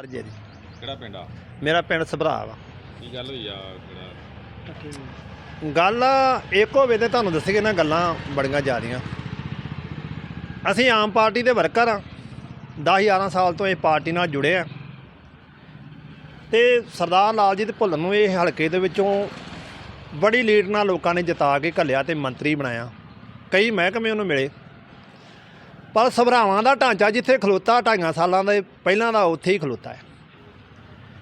ਅਰਜੇ ਜੀ ਕਿਹੜਾ ਪਿੰਡ ਆ? ਮੇਰਾ ਪਿੰਡ ਸਭਰਾ ਵਾ। ਕੀ ਗੱਲ ਹੋਈ ਆ? ਕਿਹੜਾ ਗੱਲ ਇੱਕੋ ਵੇ ਤੇ ਤੁਹਾਨੂੰ ਦੱਸੀਏ ਨਾ ਗੱਲਾਂ ਬੜੀਆਂ ਜ਼ਿਆਦੀਆਂ। ਅਸੀਂ ਆਮ ਪਾਰਟੀ ਦੇ ਵਰਕਰ ਆ। 10 11 ਸਾਲ ਤੋਂ ਇਹ ਪਾਰਟੀ ਨਾਲ ਜੁੜੇ ਆ। ਤੇ ਸਰਦਾਰ ਲਾਲਜੀਤ ਭੁੱਲਰ ਨੂੰ ਇਹ ਹਲਕੇ ਦੇ ਵਿੱਚੋਂ ਬੜੀ ਲੀਡ ਨਾਲ ਲੋਕਾਂ ਨੇ ਜਿਤਾ ਕੇ ਘੱਲਿਆ ਤੇ ਮੰਤਰੀ ਬਣਾਇਆ। ਕਈ ਮਹਿਕਮੇ ਉਹਨੂੰ ਮਿਲੇ। ਪਰ ਸਭਰਾਵਾਂ ਦਾ ਢਾਂਚਾ ਜਿੱਥੇ ਖਲੋਤਾ ਢਾਈਆਂ ਸਾਲਾਂ ਦੇ ਪਹਿਲਾਂ ਦਾ, ਉੱਥੇ ਹੀ ਖਲੋਤਾ ਹੈ।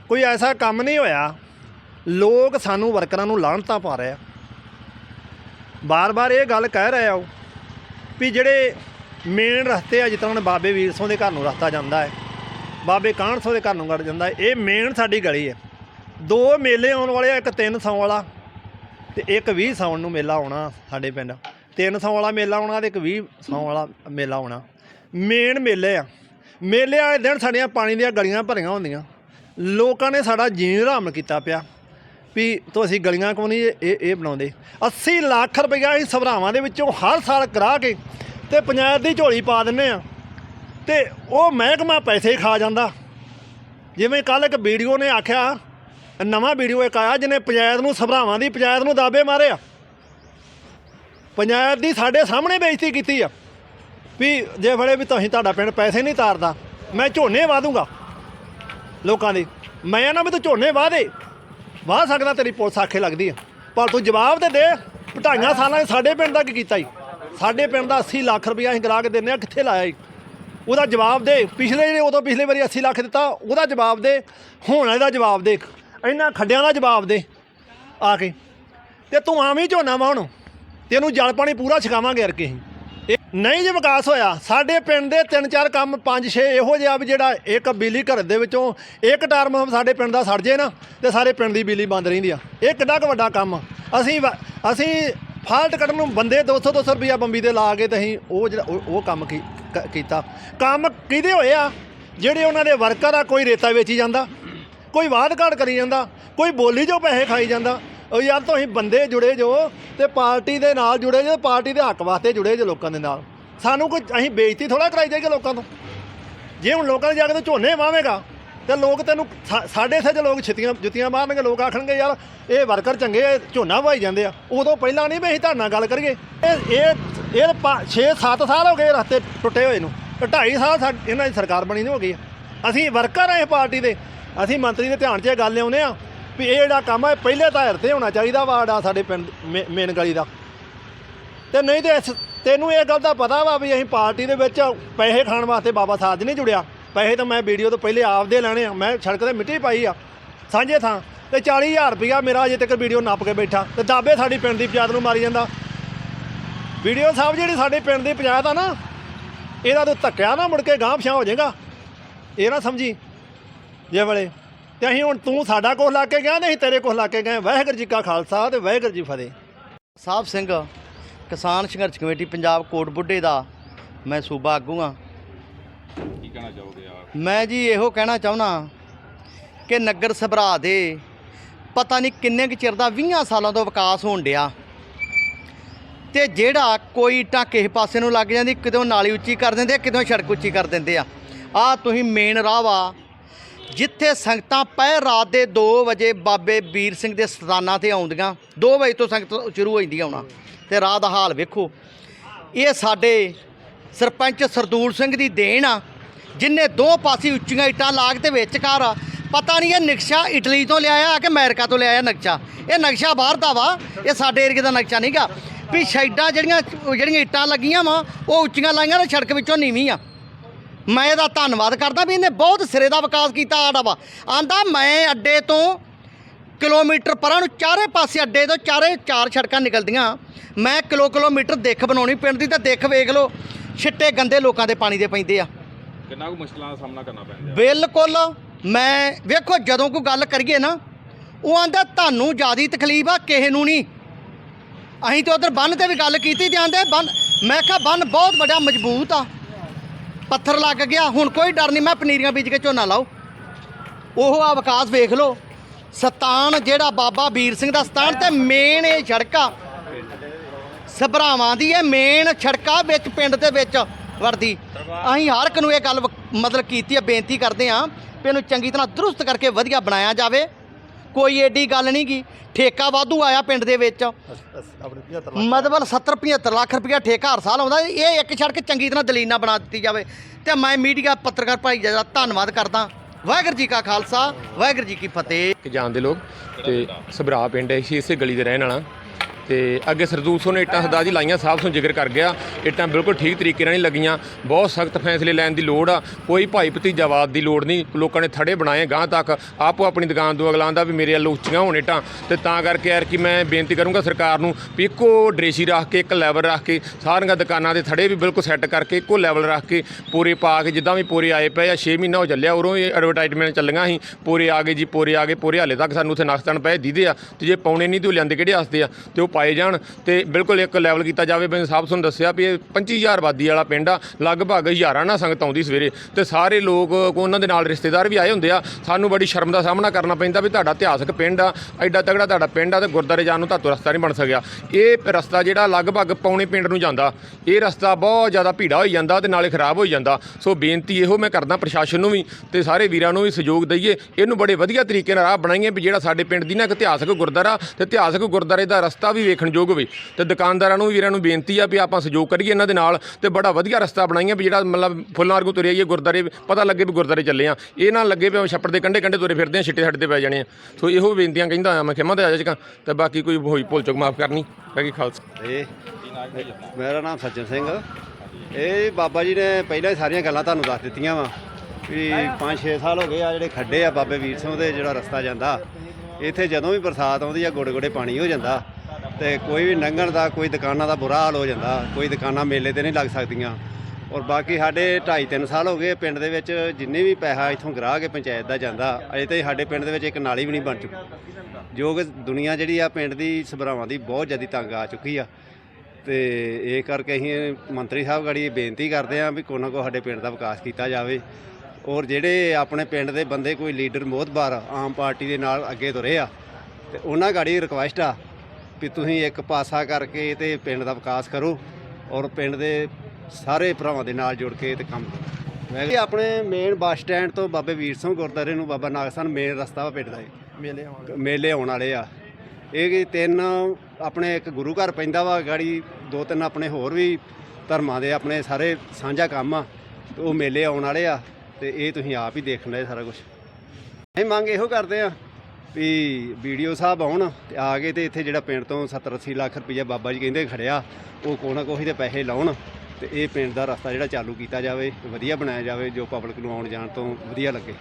ਕੋਈ ਐਸਾ ਕੰਮ ਨਹੀਂ ਹੋਇਆ। ਲੋਕ ਸਾਨੂੰ ਵਰਕਰਾਂ ਨੂੰ ਲਾਹਣਤਾਂ ਪਾ ਰਹੇ ਆ। ਬਾਰ-ਬਾਰ ਇਹ ਗੱਲ ਕਹਿ ਰਹੇ ਆ ਉਹ ਵੀ ਜਿਹੜੇ ਮੇਨ ਰਸਤੇ ਆ, ਜਿਸ ਤਰ੍ਹਾਂ ਹੁਣ ਬਾਬੇ ਵੀਰ ਸਿੰਘ ਦੇ ਘਰ ਨੂੰ ਰਸਤਾ ਜਾਂਦਾ ਹੈ, ਬਾਬੇ ਕਾਹਨ ਸਿੰਘ ਦੇ ਘਰ ਨੂੰ ਗੜ ਜਾਂਦਾ ਹੈ, ਇਹ ਮੇਨ ਸਾਡੀ ਗਲੀ ਹੈ। ਦੋ ਮੇਲੇ ਆਉਣ ਵਾਲੇ ਆ, ਇੱਕ ਤਿੰਨ ਸੌ ਵਾਲਾ ਤੇ ਇੱਕ 20 ਸੌਣ ਨੂੰ ਮੇਲਾ ਆਉਣਾ ਸਾਡੇ ਪਿੰਡ। ਤਿੰਨ ਸੌ ਵਾਲਾ ਮੇਲਾ ਆਉਣਾ ਤੇ ਇੱਕ 20 ਸੌ ਵਾਲਾ ਮੇਲਾ ਆਉਣਾ। ਮੇਨ ਮੇਲੇ ਆ। ਮੇਲੇ ਵਾਲੇ ਦਿਨ ਸਾਡੀਆਂ ਪਾਣੀ ਦੀਆਂ ਗਲੀਆਂ ਭਰੀਆਂ ਹੁੰਦੀਆਂ। ਲੋਕਾਂ ਨੇ ਸਾਡਾ ਜੀਣ ਹਰਾਮ ਕੀਤਾ ਪਿਆ ਵੀ ਤੁਸੀਂ ਗਲੀਆਂ ਕਿਉਂ ਨਹੀਂ ਇਹ ਇਹ ਬਣਾਉਂਦੇ? 80 ਲੱਖ ਰੁਪਈਆ ਅਸੀਂ ਸਭਰਾਵਾਂ ਦੇ ਵਿੱਚੋਂ ਹਰ ਸਾਲ ਕਰਾ ਕੇ ਤੇ ਪੰਚਾਇਤ ਦੀ ਝੋਲੀ ਪਾ ਦਿੰਨੇ ਆ ਤੇ ਉਹ ਮਹਿਕਮਾ ਪੈਸੇ ਖਾ ਜਾਂਦਾ। ਜਿਵੇਂ ਕੱਲ ਇੱਕ ਵੀਡੀਓ ਨੇ ਆਖਿਆ, ਨਵਾਂ ਵੀਡੀਓ ਇੱਕ ਆਇਆ ਜਿਹਨੇ ਪੰਚਾਇਤ ਨੂੰ ਸਭਰਾਵਾਂ ਦੀ ਪੰਚਾਇਤ ਨੂੰ ਦਾਬੇ ਮਾਰੇ ਆ। ਪੰਚਾਇਤ ਦੀ ਸਾਡੇ ਸਾਹਮਣੇ ਬੇਇੱਜ਼ਤੀ ਕੀਤੀ ਆ। ਵੀ ਜੇ ਫੜੇ ਵੀ ਤੁਸੀਂ ਤੁਹਾਡਾ ਪਿੰਡ ਪੈਸੇ ਨਹੀਂ ਤਾਰਦਾ, ਮੈਂ ਝੋਨੇ ਵਾਦੂੰਗਾ ਲੋਕਾਂ ਦੇ। ਮੈਂ ਨਾ ਵੀ ਤੂੰ ਝੋਨੇ ਵਾਦੇ ਵਾਹ ਸਕਦਾ ਤੇਰੀ ਪੁਲਿਸ ਆਖੇ ਲੱਗਦੀ ਆ। ਪਰ ਤੂੰ ਜਵਾਬ ਤੇ ਦੇ, ਪਟਾਈਆਂ ਸਾਲਾਂ 'ਚ ਸਾਡੇ ਪਿੰਡ ਦਾ ਕੀ ਕੀਤਾ ਈ? ਸਾਡੇ ਪਿੰਡ ਦਾ 80 ਲੱਖ ਰੁਪਇਆ ਅਸੀਂ ਗਰਾ ਕੇ ਦਿੰਨੇ ਆ, ਕਿੱਥੇ ਲਾਇਆ ਈ? ਉਹਦਾ ਜਵਾਬ ਦੇ, ਪਿਛਲੇ ਜਿਹੜੇ ਉਦੋਂ ਪਿਛਲੇ ਵਾਰੀ 80 ਲੱਖ ਦਿੱਤਾ, ਉਹਦਾ ਜਵਾਬ ਦੇ, ਹੁਣ ਇਹਦਾ ਜਵਾਬ ਦੇ ਇਹਨਾਂ ਖੱਡਿਆਂ ਦਾ ਜਵਾਬ ਦੇ, ਆ ਕੇ। ਤੇ ਤੂੰ ਆਵੇਂ ਹੀ ਝੋਨਾ ਵਾਹਣ। ਤੈਨੂੰ ਜਲ ਪਾਣੀ ਪੂਰਾ ਛਕਾਵਾਂਗੇ ਅਰਕੇ ਅਸੀਂ। ਇਹ ਨਹੀਂ ਜੇ ਵਿਕਾਸ ਹੋਇਆ, ਸਾਡੇ ਪਿੰਡ ਦੇ ਤਿੰਨ ਚਾਰ ਕੰਮ, ਪੰਜ ਛੇ ਇਹੋ ਜਿਹਾ ਵੀ ਜਿਹੜਾ ਇੱਕ ਬਿਜਲੀ ਘਰ ਦੇ ਵਿੱਚੋਂ ਇੱਕ ਟਰਮ ਸਾਡੇ ਪਿੰਡ ਦਾ ਸੜ ਜੇ ਨਾ, ਤੇ ਸਾਰੇ ਪਿੰਡ ਦੀ ਬਿਜਲੀ ਬੰਦ ਰਹਿੰਦੀ ਆ। ਇਹ ਕਿੱਡਾ ਕੁ ਵੱਡਾ ਕੰਮ ਆ। ਅਸੀਂ ਵ- ਅਸੀਂ ਫਾਲਟ ਕੱਢਣ ਨੂੰ ਬੰਦੇ 200 200 ਰੁਪਇਆ ਬੰਬੀ ਦੇ ਲਾ ਕੇ ਤੇ ਅਸੀਂ ਉਹ ਜਿਹੜਾ, ਉਹ ਉਹ ਕੰਮ ਕੀ- ਕ- ਕੀਤਾ। ਕੰਮ ਕਿਹਦੇ ਹੋਏ ਆ? ਜਿਹੜੇ ਉਹਨਾਂ ਦੇ ਵਰਕਰ ਆ, ਕੋਈ ਰੇਤਾ ਵੇਚੀ ਜਾਂਦਾ, ਕੋਈ ਵਾਧ ਘਾਟ ਕਰੀ ਜਾਂਦਾ, ਕੋਈ ਬੋਲੀ 'ਚੋਂ ਪੈਸੇ ਖਾਈ ਜਾਂਦਾ ਉਹ ਯਾਰ ਤੁਸੀਂ ਬੰਦੇ ਜੁੜੇ ਜੋ ਤੇ ਪਾਰਟੀ ਦੇ ਨਾਲ ਜੁੜੇ ਜੋ, ਪਾਰਟੀ ਦੇ ਹੱਕ ਵਾਸਤੇ ਜੁੜੇ ਜੋ ਲੋਕਾਂ ਦੇ ਨਾਲ। ਸਾਨੂੰ ਕੋਈ, ਅਸੀਂ ਬੇਇੱਜ਼ਤੀ ਥੋੜਾ ਕਰਾਈ ਜਾਈਏ ਲੋਕਾਂ ਤੋਂ। ਜੇ ਹੁਣ ਲੋਕਾਂ ਦੇ ਜਾ ਕੇ ਤੂੰ ਝੋਨੇ ਵਾਵੇਂਗਾ, ਤੇ ਲੋਕ ਤੈਨੂੰ ਸਾ- ਸਾਡੇ ਇੱਥੇ ਜੇ ਲੋਕ ਛਿੱਤੀਆਂ, ਜੁੱਤੀਆਂ ਮਾਰਨਗੇ ਲੋਕ ਆਖਣਗੇ, ਯਾਰ, ਇਹ ਵਰਕਰ ਚੰਗੇ ਝੋਨਾ ਵਾਈ ਜਾਂਦੇ ਆ। ਉਦੋਂ ਪਹਿਲਾਂ ਨਹੀਂ ਵੀ ਅਸੀਂ ਤੁਹਾਡੇ ਨਾਲ ਗੱਲ ਕਰੀਏ। ਇਹ ਇਹ ਇਹ 6-7 ਸਾਲ ਹੋ ਗਏ ਰਸਤੇ ਟੁੱਟੇ ਹੋਏ ਨੂੰ। ਤੇ 2.5 ਸਾਲ ਸਾ- ਇਹਨਾਂ ਦੀ ਸਰਕਾਰ ਬਣੀ ਨੂੰ ਹੋ ਗਈ। ਅਸੀਂ ਵਰਕਰ ਆ ਇਹ ਪਾਰਟੀ ਦੇ। ਅਸੀਂ ਮੰਤਰੀ ਦੇ ਧਿਆਨ 'ਚ ਇਹ ਗੱਲ ਲਿਆਉਂਦੇ ਆ। ਵੀ ਇਹ ਜਿਹੜਾ ਕੰਮ ਹੈ ਪਹਿਲੇ ਧਾਇਰ ਤੇ ਹੋਣਾ ਚਾਹੀਦਾ ਵਾਰਡ ਆ ਸਾਡੇ ਪਿੰਡ, ਮੇ- ਮੇਨ ਗਲੀ ਦਾ। ਤੇ ਨਹੀਂ ਤੇ ਇਸ- ਤੈਨੂੰ ਇਹ ਗੱਲ ਦਾ ਪਤਾ ਵਾ ਵੀ ਅਸੀਂ ਪਾਰਟੀ ਦੇ ਵਿੱਚ ਪੈਸੇ ਖਾਣ ਵਾਸਤੇ ਬਾਬਾ ਸਾਧ ਨਹੀਂ ਜੁੜਿਆ। ਪੈਸੇ ਤਾਂ ਮੈਂ ਵੀਡੀਓ ਤੋਂ ਪਹਿਲੇ ਆਪਦੇ ਲੈਣੇ ਆ, ਮੈਂ ਸੜਕ ਤੇ ਮਿੱਟੀ ਪਾਈ ਆ, ਸਾਂਝੇ ਥਾਂ। ਤੇ 40000 ਰੁਪਇਆ ਮੇਰਾ ਅਜੇ ਤੱਕ ਵੀਡੀਓ ਨੱਪ ਕੇ ਬੈਠਾ। ਤੇ ਦਾਬੇ ਸਾਡੀ ਪਿੰਡ ਦੀ ਪੰਚਾਇਤ ਨੂੰ ਮਾਰੀ ਜਾਂਦਾ। ਵੀਡੀਓ ਸਾਹਿਬ ਜਿਹੜੀ ਸਾਡੇ ਪਿੰਡ ਦੀ ਪੰਚਾਇਤ ਆ ਨਾ, ਇਹਦਾ ਤੂੰ ਧੱਕਿਆ ਨਾ ਮੁੜ ਕੇ ਗਾਂਹ ਪਛਾਂ ਹੋ ਜਾਏਗਾ। ਇਹ ਨਾ ਸਮਝੀ, ਜੇ ਵਾਲੇ ਤੇ ਅਸੀਂ ਹੁਣ ਤੂੰ ਸਾਡਾ ਕੁਛ ਲਾ ਕੇ ਗਿਆ ਤੇ ਅਸੀਂ ਤੇਰੇ ਕੁਛ ਲਾ ਕੇ ਗਏ। ਵਾਹਿਗੁਰੂ ਜੀ ਕਾ ਖਾਲਸਾ ਤੇ ਵਾਹਿਗੁਰੂ ਜੀ ਫਤਿਹ। ਸਾਹਿਬ ਸਿੰਘ ਕਿਸਾਨ ਸੰਘਰਸ਼ ਕਮੇਟੀ ਪੰਜਾਬ ਕੋਟ ਬੁੱਢੇ ਦਾ। ਮੈਂ ਸੂਬਾ ਆਗੂ ਹਾਂ। ਕੀ ਕਹਿਣਾ ਚਾਹੋਗੇ ਆ ਮੈਂ ਜੀ ਇਹੋ ਕਹਿਣਾ ਚਾਹੁੰਦਾ ਕਿ ਨਗਰ ਸਭਰਾ ਦੇ ਪਤਾ ਨਹੀਂ ਕਿੰਨੇ ਕੁ ਚਿਰ ਦਾ 20 ਸਾਲਾਂ ਤੋਂ ਵਿਕਾਸ ਹੋਣ ਡਿਆ। ਤੇ ਜਿਹੜਾ ਕੋਈ ਇੱਟਾਂ ਕਿਸੇ ਪਾਸੇ ਨੂੰ ਲੱਗ ਜਾਂਦੀ ਕਿਤੇ ਨਾਲੀ ਉੱਚੀ ਕਰ ਦਿੰਦੇ ਆ ਕਿਤੇ ਸੜਕ ਉੱਚੀ ਕਰ ਦਿੰਦੇ ਆ। ਆ ਤੁਸੀਂ ਮੇਨ ਰਾਹ ਵਾ ਜਿੱਥੇ ਸੰਗਤਾਂ ਪਹਿ ਰਾਤ ਦੇ 2 ਵਜੇ ਬਾਬੇ ਵੀਰ ਸਿੰਘ ਦੇ ਸਥਾਨਾਂ ਤੇ ਆਉਂਦੀਆਂ 2 ਵਜੇ ਤੋਂ ਸੰਗਤ ਸ਼ੁਰੂ ਹੋ ਜਾਂਦੀ ਆਉਣਾ ਤੇ ਰਾਹ ਦਾ ਹਾਲ ਵੇਖੋ। ਇਹ ਸਾਡੇ ਸਰਪੰਚ ਸਰਦੂਲ ਸਿੰਘ ਦੀ ਦੇਣ ਆ, ਜਿਨੇ ਦੋ ਪਾਸੇ ਉੱਚੀਆਂ ਇੱਟਾਂ ਲਾ ਕੇ ਤੇ ਵਿਚਕਾਰ ਆ, ਪਤਾ ਨਹੀਂ ਇਹ ਨਕਸ਼ਾ ਇਟਲੀ ਤੋਂ ਲਿਆਇਆ ਕਿ ਅਮਰੀਕਾ ਤੋਂ ਲਿਆਇਆ ਨਕਸ਼ਾ? ਇਹ ਨਕਸ਼ਾ ਬਾਹਰ ਦਾ ਵਾ, ਇਹ ਸਾਡੇ ਏਰੀਏ ਦਾ ਨਕਸ਼ਾ ਨਹੀਂਗਾ ਵੀ ਸ਼ੈਡਾਂ ਜਿਹੜੀਆਂ ਜਿਹੜੀਆਂ ਇੱਟਾਂ ਲੱਗੀਆਂ ਵਾ, ਉਹ ਉੱਚੀਆਂ ਲਾਈਆਂ ਤੇ ਸੜਕ ਵਿੱਚੋਂ ਨੀਵੀਂ ਆ। ਮੈਂ ਇਹਦਾ ਧੰਨਵਾਦ ਕਰਦਾ ਵੀ ਇਹਨੇ ਬਹੁਤ ਸਿਰੇ ਦਾ ਵਿਕਾਸ ਕੀਤਾ ਆੜਾ ਵਾ ਆਂਦਾ ਮੈਂ ਅੱਡੇ ਤੋਂ ਕਿਲੋਮੀਟਰ ਪਰਾਂ ਨੂੰ ਚਾਰੇ ਪਾਸੇ ਅੱਡੇ ਤੋਂ ਚਾਰੇ ਚਾਰ ਸੜਕਾਂ ਨਿਕਲਦੀਆਂ। ਮੈਂ ਕਿਲੋ ਕਿਲੋਮੀਟਰ ਦਿੱਖ ਬਣਾਉਣੀ ਪਿੰਡ ਦੀ ਤਾਂ ਦਿੱਖ ਵੇਖ ਲਓ ਛਿੱਟੇ ਗੰਦੇ ਲੋਕਾਂ ਦੇ ਪਾਣੀ ਦੇ ਪੈਂਦੇ ਆ। ਕਿੰਨਾ ਕੁ ਮੁਸ਼ਕਲਾਂ ਦਾ ਸਾਹਮਣਾ ਕਰਨਾ ਪੈਂਦਾ ਬਿਲਕੁਲ ਮੈਂ ਵੇਖੋ ਜਦੋਂ ਕੋਈ ਗੱਲ ਕਰੀਏ ਨਾ ਉਹ ਆਂਦਾ ਤੁਹਾਨੂੰ ਜਿਆਦੀ ਤਕਲੀਫ ਆ ਕਿਸੇ ਨੂੰ ਨਹੀਂ। ਅਸੀਂ ਤੇ ਉਧਰ ਬੰਨ ਤੇ ਵੀ ਗੱਲ ਕੀਤੀ ਆਂਦੇ ਬੰਨ ਮੈਂ ਕਿਹਾ ਬੰਨ ਬਹੁਤ ਵੱਡਾ ਮਜ਼ਬੂਤ ਆ। ਪੱਥਰ ਲੱਗ ਗਿਆ। ਹੁਣ ਕੋਈ ਡਰ ਨਹੀਂ, ਮੈਂ ਪਨੀਰੀਆਂ ਬੀਜ ਕੇ ਝੋਨਾ ਲਾਓ ਉਹ ਆ ਵਿਕਾਸ ਵੇਖ ਲਓ। ਸਤਾਨ ਜਿਹੜਾ ਬਾਬਾ ਵੀਰ ਸਿੰਘ ਦਾ ਸਤਾਨ ਤੇ ਮੇਨ ਇਹ ਸੜਕਾ ਸਭਰਾਵਾਂ ਦੀ ਇਹ ਮੇਨ ਸੜਕਾ ਵਿੱਚ, ਪਿੰਡ ਦੇ ਵਿੱਚ ਵਰਦੀ ਅਸੀਂ ਹਰ ਇੱਕ ਨੂੰ ਇਹ ਗੱਲ ਮਤਲਬ ਕੀਤੀ ਹੈ ਬੇਨਤੀ ਕਰਦੇ ਹਾਂ ਵੀ ਇਹਨੂੰ ਚੰਗੀ ਤਰ੍ਹਾਂ ਦਰੁਸਤ ਕਰਕੇ ਵਧੀਆ ਬਣਾਇਆ ਜਾਵੇ। ਕੋਈ ਏਡੀ ਗੱਲ ਨਹੀਂ ਗੀ। ਠੇਕਾ ਵਾਧੂ ਆਇਆ ਪਿੰਡ ਦੇ ਵਿੱਚ। ਮਤਲਬ 70 75 ਲੱਖ ਰੁਪਇਆ ਠੇਕਾ ਹਰ ਸਾਲ ਆਉਂਦਾ। ਇਹ ਇੱਕ ਸੜਕ ਚੰਗੀ ਤਰ੍ਹਾਂ ਦਲੀਨਾ ਬਣਾ ਦਿੱਤੀ ਜਾਵੇ। ਤੇ ਮੈਂ ਮੀਡੀਆ ਪੱਤਰਕਾਰ ਭਾਈ ਦਾ ਧੰਨਵਾਦ ਕਰਦਾ। ਵਾਹਿਗੁਰੂ ਜੀ ਕਾ ਖਾਲਸਾ, ਵਾਹਿਗੁਰੂ ਜੀ ਕੀ ਫਤਿਹ। ਕਿ ਜਾਣਦੇ ਲੋਕ ਤੇ ਸਭਰਾ ਪਿੰਡ ਹੈ। ਇਸੇ ਗਲੀ ਦੇ ਰਹਿਣ ਵਾਲਾ। ਤੇ ਅੱਗੇ ਸਰਦੂਲ ਸੋ ਨੇ ਇੱਟਾਂ ਸਰਦਾਰ ਜੀ ਲਾਈਆਂ ਸਾਹਿਬ ਤੋਂ ਜ਼ਿਕਰ ਕਰ ਗਿਆ। ਇੱਟਾਂ ਬਿਲਕੁਲ ਠੀਕ ਤਰੀਕੇ ਨਾਲ ਨਹੀਂ ਲੱਗੀਆਂ। ਬਹੁਤ ਸਖਤ ਫੈਸਲੇ ਲੈਣ ਦੀ ਲੋੜ ਆ। ਕੋਈ ਭਾਈ ਭਤੀਜਾਵਾਦ ਦੀ ਲੋੜ ਨਹੀਂ। ਲੋਕਾਂ ਨੇ ਥੜੇ ਬਣਾਏ ਗਾਂ ਤੱਕ। ਆਪੋ ਆਪਣੀ ਦੁਕਾਨ ਤੋਂ ਅਗਲਾ ਆਂਦਾ ਵੀ ਮੇਰੇ ਵੱਲੋਂ ਉੱਚੀਆਂ ਹੋਣ ਇੱਟਾਂ। ਤੇ ਤਾਂ ਕਰਕੇ ਯਾਰ ਕਿ ਮੈਂ ਬੇਨਤੀ ਕਰੂੰਗਾ ਸਰਕਾਰ ਨੂੰ ਵੀ ਇੱਕੋ ਡਰੇਸੀ ਰੱਖ ਕੇ, ਇੱਕ ਲੈਵਲ ਰੱਖ ਕੇ, ਸਾਰੀਆਂ ਦੁਕਾਨਾਂ ਦੇ ਥੜੇ ਵੀ ਬਿਲਕੁਲ ਸੈੱਟ ਕਰਕੇ, ਇੱਕੋ ਲੈਵਲ ਰੱਖ ਕੇ ਪੂਰੇ ਪਾ ਕੇ, ਜਿੱਦਾਂ ਵੀ ਪੂਰੇ ਆਏ ਪਏ ਆ 6 ਮਹੀਨਾ ਹੋ ਚੱਲਿਆ, ਉਰੋਂ ਇਹ ਐਡਵਰਟਾਈਜ਼ਮੈਂਟ ਚੱਲੀਆਂ ਸੀ। ਪੂਰੇ ਆ ਗਏ ਜੀ, ਪੂਰੇ ਆ ਗਏ, ਪੂਰੇ ਹਾਲੇ ਤੱਕ ਸਾਨੂੰ ਉੱਥੇ ਨਕਸ਼ਤਨ ਪਏ ਦੀਦੇ ਆ। ਤੇ ਜੇ ਪਾਉਣੇ ਨਹੀਂ ਤੇ ਉਹ ਲਿਆਂਦੇ ਕਿਹੜੇ ਹੱਸਦੇ ਆ? ਤੇ ਉਹ ਪਾਏ ਜਾਣ ਤੇ ਬਿਲਕੁਲ ਇੱਕ ਲੈਵਲ ਕੀਤਾ ਜਾਵੇ। ਮੈਂ ਸਾਹਿਬ ਤੁਹਾਨੂੰ ਦੱਸਿਆ ਵੀ ਇਹ 25000 ਆਬਾਦੀ ਵਾਲਾ ਪਿੰਡ ਆ, ਲਗਭਗ ਹਜ਼ਾਰਾਂ ਨਾਲ ਸੰਗਤ ਆਉਂਦੀ ਸਵੇਰੇ। ਤੇ ਸਾਰੇ ਲੋਕ ਉਹਨਾਂ ਦੇ ਨਾਲ ਰਿਸ਼ਤੇਦਾਰ ਵੀ ਆਏ ਹੁੰਦੇ ਆ। ਸਾਨੂੰ ਬੜੀ ਸ਼ਰਮ ਦਾ ਸਾਹਮਣਾ ਕਰਨਾ ਪੈਂਦਾ ਵੀ ਤੁਹਾਡਾ ਇਤਿਹਾਸਕ ਪਿੰਡ ਆ, ਐਡਾ ਤਗੜਾ ਤੁਹਾਡਾ ਪਿੰਡ ਆ ਤੇ ਗੁਰਦਾਰੇ ਜਾਣ ਨੂੰ ਤੁਹਾਤੋਂ ਰਸਤਾ ਨਹੀਂ ਬਣ ਸਕਿਆ। ਇਹ ਰਸਤਾ ਜਿਹੜਾ ਲਗਭਗ ਪੌਣੇ ਪਿੰਡ ਨੂੰ ਜਾਂਦਾ। ਇਹ ਰਸਤਾ ਬਹੁਤ ਜ਼ਿਆਦਾ ਭੀੜਾ ਹੋਈ ਜਾਂਦਾ ਤੇ ਨਾਲੇ ਖਰਾਬ ਹੋਈ ਜਾਂਦਾ। ਸੋ ਬੇਨਤੀ ਇਹੋ ਮੈਂ ਕਰਦਾ ਪ੍ਰਸ਼ਾਸਨ ਨੂੰ ਵੀ ਤੇ ਸਾਰੇ ਵੀਰਾਂ ਨੂੰ ਵੀ ਸਹਿਯੋਗ ਦਈਏ। ਇਹਨੂੰ ਬੜੇ ਵਧੀਆ ਤਰੀਕੇ ਨਾਲ ਰਾਹ ਬਣਾਈਏ ਵੀ ਜਿਹੜਾ ਸਾਡੇ ਪਿੰਡ ਦੀ ਨਾ ਇਤਿਹਾਸਕ ਗੁਰਦੁਆਰਾ ਤੇ ਇਤਿਹਾਸਕ ਗੁਰਦੁਆਰੇ ਦਾ ਰਸਤਾ ਵੀ ਵੇਖਣ ਯੋਗ ਹੋਵੇ। ਤੇ ਦੁਕਾਨਦਾਰਾਂ ਨੂੰ ਵੀਰਾਂ ਨੂੰ ਬੇਨਤੀ ਆ ਵੀ ਆਪਾਂ ਸਹਿਯੋਗ ਕਰੀਏ ਇਹਨਾਂ ਦੇ ਨਾਲ ਤੇ ਬੜਾ ਵਧੀਆ ਰਸਤਾ ਬਣਾਈਏ ਵੀ ਜਿਹੜਾ ਮਤਲਬ ਫੁੱਲਾਂ ਵਰਗੂ ਤੁਰੇ ਆਈਏ ਗੁਰਦੁਆਰੇ ਪਤਾ ਲੱਗੇ ਵੀ ਗੁਰਦੁਆਰੇ ਚੱਲੇ ਆ। ਇਹ ਨਾ ਲੱਗੇ ਵੀ ਛੱਪੜ ਦੇ ਕੰਢੇ ਕੰਢੇ ਤੁਰੇ ਫਿਰਦੇ ਆ, ਛਿੱਟੇ ਛੱਡਦੇ ਪੈ ਜਾਣੇ ਆ। ਸੋ ਇਹੋ ਬੇਨਤੀਆਂ ਕਹਿੰਦਾ ਆ, ਮੈਂ ਖਿਮਾ ਤੇ ਆ ਜਾ ਤੇ ਬਾਕੀ ਕੋਈ ਹੋਈ ਭੁੱਲ ਚੁੱਕ ਮਾਫ ਕਰਨੀ। ਬਾਕੀ ਖਾਲਸਾ। ਇਹ, ਮੇਰਾ ਨਾਮ ਸੱਜਣ ਸਿੰਘ। ਇਹ ਬਾਬਾ ਜੀ ਨੇ ਪਹਿਲਾਂ ਹੀ ਸਾਰੀਆਂ ਗੱਲਾਂ ਤੁਹਾਨੂੰ ਦੱਸ ਦਿੱਤੀਆਂ ਵਾ ਵੀ 5-6 ਸਾਲ ਹੋ ਗਏ ਆ ਜਿਹੜੇ ਖੱਡੇ ਆ ਬਾਬੇ ਵੀਰ ਸਿੰਘ ਦੇ ਜਿਹੜਾ ਰਸਤਾ ਜਾਂਦਾ। ਇੱਥੇ ਜਦੋਂ ਵੀ ਬਰਸਾਤ ਆਉਂਦੀ ਆ ਗੋੜੇ ਗੋੜੇ ਪਾਣੀ ਹੋ ਜਾਂਦਾ। ਤੇ ਕੋਈ ਵੀ ਲੰਘਣ ਦਾ, ਕੋਈ ਦੁਕਾਨਾਂ ਦਾ ਬੁਰਾ ਹਾਲ ਹੋ ਜਾਂਦਾ। ਕੋਈ ਦੁਕਾਨਾਂ ਮੇਲੇ ਤੇ ਨਹੀਂ ਲੱਗ ਸਕਦੀਆਂ। ਔਰ ਬਾਕੀ ਸਾਡੇ 2.5-3 ਸਾਲ ਹੋ ਗਏ ਪਿੰਡ ਦੇ ਵਿੱਚ ਜਿੰਨੇ ਵੀ ਪੈਸਾ ਇਥੋਂ ਗਰਾਹ ਕੇ ਪੰਚਾਇਤ ਦਾ ਜਾਂਦਾ, ਅਜੇ ਤਾਈਂ ਸਾਡੇ ਪਿੰਡ ਦੇ ਵਿੱਚ ਇੱਕ ਨਾਲੀ ਵੀ ਨਹੀਂ ਬਣ ਚੁੱਕੀ। ਜੋ ਕਿ ਦੁਨੀਆ ਜਿਹੜੀ ਆ ਪਿੰਡ ਦੀ ਸਭਰਾਵਾਂ ਦੀ ਬਹੁਤ ਜ਼ਿਆਦਾ ਤੰਗ ਆ ਚੁੱਕੀ ਆ। ਤੇ ਇਹ ਕਰਕੇ ਅਸੀਂ ਮੰਤਰੀ ਸਾਹਿਬ ਗੜੀ ਬੇਨਤੀ ਕਰਦੇ ਆ ਵੀ ਕੋਈ ਨਾ ਕੋਈ ਸਾਡੇ ਪਿੰਡ ਦਾ ਵਿਕਾਸ ਕੀਤਾ ਜਾਵੇ। ਔਰ ਜਿਹੜੇ ਆਪਣੇ ਪਿੰਡ ਦੇ ਬੰਦੇ ਕੋਈ ਲੀਡਰ ਮੋਹਤਬਾਰ ਆਮ ਪਾਰਟੀ ਦੇ ਨਾਲ ਅੱਗੇ ਤੁਰੇ ਆ, ਤੇ ਉਹਨਾਂ ਗਾੜੀ ਰਿਕੁਐਸਟ ਆ ਵੀ ਤੁਸੀਂ ਇੱਕ ਪਾਸਾ ਕਰਕੇ ਤੇ ਪਿੰਡ ਦਾ ਵਿਕਾਸ ਕਰੋ ਔਰ ਪਿੰਡ ਦੇ ਸਾਰੇ ਭਰਾਵਾਂ ਦੇ ਨਾਲ ਜੁੜ ਕੇ ਤੇ ਕੰਮ ਕਰੋ। ਮੈਂ ਆਪਣੇ ਮੇਨ ਬੱਸ ਸਟੈਂਡ ਤੋਂ ਬਾਬੇ ਵੀਰ ਸਿੰਘ ਗੁਰਦਾਰੇ ਨੂੰ ਬਾਬਾ ਨਾਗਸਨ ਮੇਨ ਰਸਤਾ ਵਾ ਪਿੰਡ ਦਾ ਮੇਲੇ ਆਉਣ ਮੇਲੇ ਆਉਣ ਵਾਲੇ ਆ। ਇਹ ਕੀ ਤਿੰਨ ਆਪਣੇ ਇੱਕ ਗੁਰੂ ਘਰ ਪੈਂਦਾ ਵਾ ਗਾੜੀ ਦੋ ਤਿੰਨ ਆਪਣੇ ਹੋਰ ਵੀ ਧਰਮਾਂ ਦੇ ਆਪਣੇ ਸਾਰੇ ਸਾਂਝਾ ਕੰਮ ਆ ਉਹ ਮੇਲੇ ਆਉਣ ਵਾਲੇ ਆ ਤੇ ਇਹ ਤੁਸੀਂ ਆਪ ਹੀ ਦੇਖਣਾ ਸਾਰਾ ਕੁਝ ਅਸੀਂ ਮੰਗ ਇਹੋ ਕਰਦੇ ਆ ਵੀ ਵੀਡੀਓ ਸਾਹਿਬ ਆਉਣ ਤੇ ਆ ਕੇ ਤੇ ਇੱਥੇ ਜਿਹੜਾ ਪਿੰਡ ਤੋਂ 70 80 ਲੱਖ ਰੁਪਈਆ ਬਾਬਾ ਜੀ ਕਹਿੰਦੇ ਖੜਿਆ, ਉਹ ਕੋਈ ਨਾ ਕੋਈ ਤੇ ਪੈਸੇ ਲਾਉਣ ਤੇ ਇਹ ਪਿੰਡ ਦਾ ਰਸਤਾ ਜਿਹੜਾ ਚਾਲੂ ਕੀਤਾ ਜਾਵੇ, ਵਧੀਆ ਬਣਾਇਆ ਜਾਵੇ, ਜੋ ਪਬਲਿਕ ਨੂੰ ਆਉਣ ਜਾਣ ਤੋਂ ਵਧੀਆ ਲੱਗੇ।